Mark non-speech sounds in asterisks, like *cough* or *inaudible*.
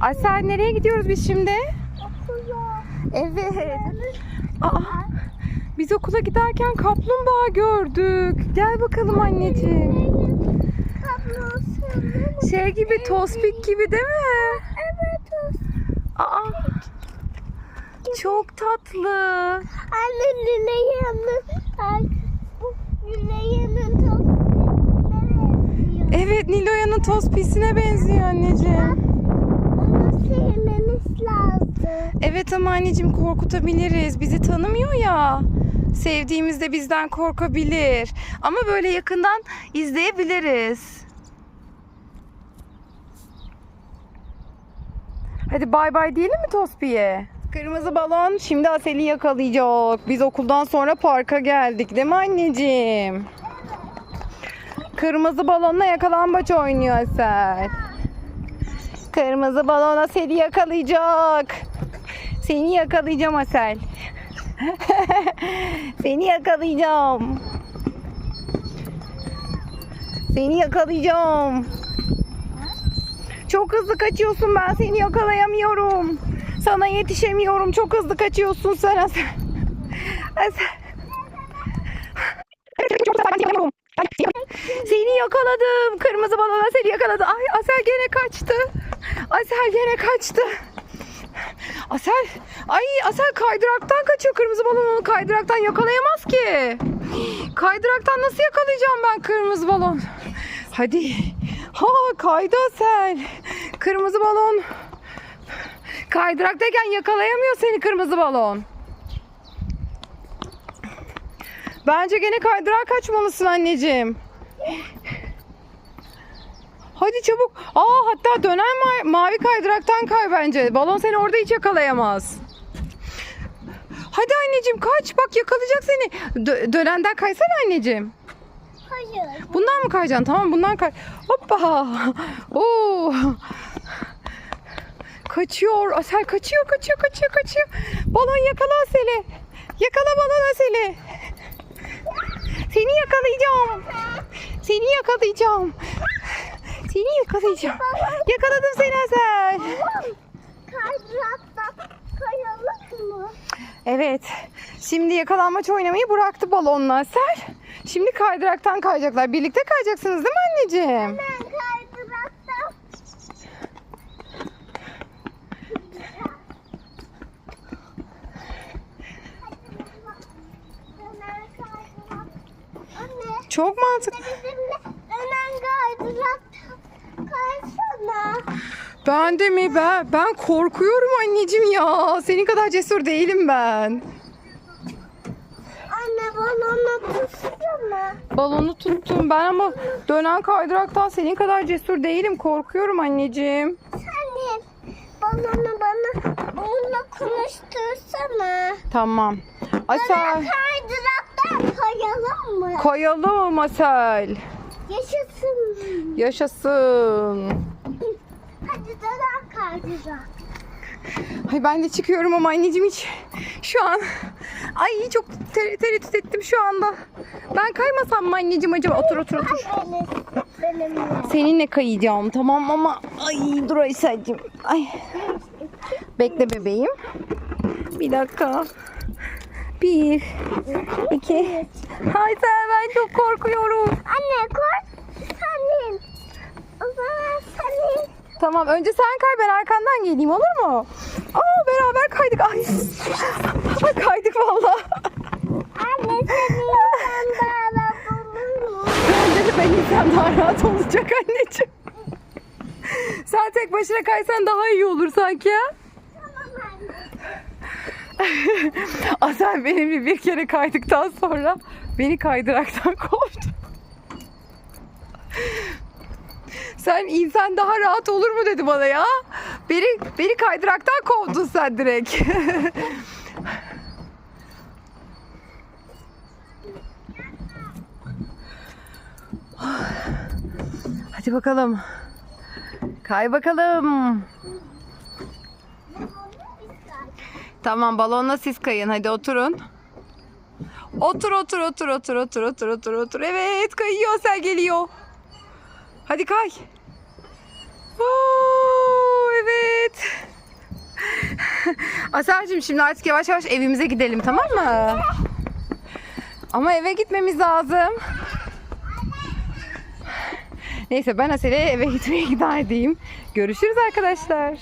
Asel nereye gidiyoruz biz şimdi? Okula. Evet. Aa, biz okula giderken kaplumbağa gördük. Gel bakalım anneciğim. Şey gibi, tospik gibi değil mi? Evet. Aa, çok tatlı. Anne Lüleyan'ın Lüleyan'ın topu. Evet, Niloya'nın tospisine benziyor anneciğim. Evet ama anneciğim korkutabiliriz. Bizi tanımıyor ya. Sevdiğimizde bizden korkabilir. Ama böyle yakından izleyebiliriz. Hadi bay bay diyelim mi Tospi'ye? Kırmızı balon şimdi Asel'i yakalayacak. Biz okuldan sonra parka geldik değil mi anneciğim? Kırmızı balonla yakalambaç oynuyor Asel. Kırmızı balon Asel'i yakalayacak. Seni yakalayacağım Asel. *laughs* Seni yakalayacağım. Seni yakalayacağım. Çok hızlı kaçıyorsun ben seni yakalayamıyorum. Sana yetişemiyorum. Çok hızlı kaçıyorsun sen Asel. Asel. Seni yakaladım. Kırmızı balon Asel'i yakaladı. Ay Asel gene kaçtı. Asel gene kaçtı. Asel, ay Asel kaydıraktan kaçıyor. Kırmızı balon onu kaydıraktan yakalayamaz ki. Kaydıraktan nasıl yakalayacağım ben kırmızı balon? Hadi. Ha kaydı Asel. Kırmızı balon. Kaydıraktayken yakalayamıyor seni kırmızı balon. Bence gene kaydırağa kaçmalısın anneciğim. Hadi çabuk. Aa hatta dönen ma- mavi kaydıraktan kay bence. Balon seni orada hiç yakalayamaz. Hadi anneciğim kaç. Bak yakalayacak seni. Dö- dönenden kaysana anneciğim. Hayır. Bundan mı kayacaksın? Tamam bundan kay. Hoppa. Oo. Kaçıyor. Asel kaçıyor, kaçıyor, kaçıyor, kaçıyor. Balon yakala Asel'i. Yakala balon Asel'i. Seni yakalayacağım. Seni yakalayacağım. Yakalayacağım. Yakaladım seni Asel. Kaydırakta kayalım mı? Evet. Şimdi yakalanmaç oynamayı bıraktı balonla Asel. Şimdi kaydıraktan kayacaklar. Birlikte kayacaksınız değil mi anneciğim? Ben kaydırakta Dönen kaydırak. Anne. Çok mantıklı. Dönen kaydırak. Ben de mi? Ben, ben korkuyorum anneciğim ya. Senin kadar cesur değilim ben. Anne balonu tutsana. Balonu tuttum ben ama dönen kaydıraktan senin kadar cesur değilim. Korkuyorum anneciğim. Anne balonu bana onunla konuştursana. Tamam. Dönen Asel. kaydıraktan kayalım mı? Koyalım Asel. Yaşasın. Yaşasın. Ay ben de çıkıyorum ama anneciğim hiç şu an ay çok ter- tereddüt ettim şu anda. Ben kaymasam mı anneciğim acaba? Otur otur otur. Benim, benimle. Seninle kayacağım tamam ama ay dur Aysel'cim. Ay. Bekle bebeğim. Bir dakika. Bir, iki. Aysel ben çok korkuyorum. Anne kork. Senin. O zaman senin. Tamam önce sen kay ben arkandan geleyim olur mu? Aa beraber kaydık. Ay. Ay, kaydık valla. Anne senin sandalye bulur mu? Bence de ben insan daha rahat olacak anneciğim. Sen tek başına kaysan daha iyi olur sanki anne. *laughs* Asel benimle bir kere kaydıktan sonra beni kaydıraktan kovdu. Sen insan daha rahat olur mu dedi bana ya. Beni, beni kaydıraktan kovdun sen direkt. *laughs* Hadi bakalım. Kay bakalım. Tamam balonla siz kayın hadi oturun. Otur otur otur otur otur otur otur otur. Evet kayıyor sen geliyor. Hadi kay. Oo, evet. *laughs* Aselcim şimdi artık yavaş yavaş evimize gidelim tamam mı? Ama eve gitmemiz lazım. Neyse ben Asel'e eve gitmeye *laughs* ikna edeyim. Görüşürüz arkadaşlar.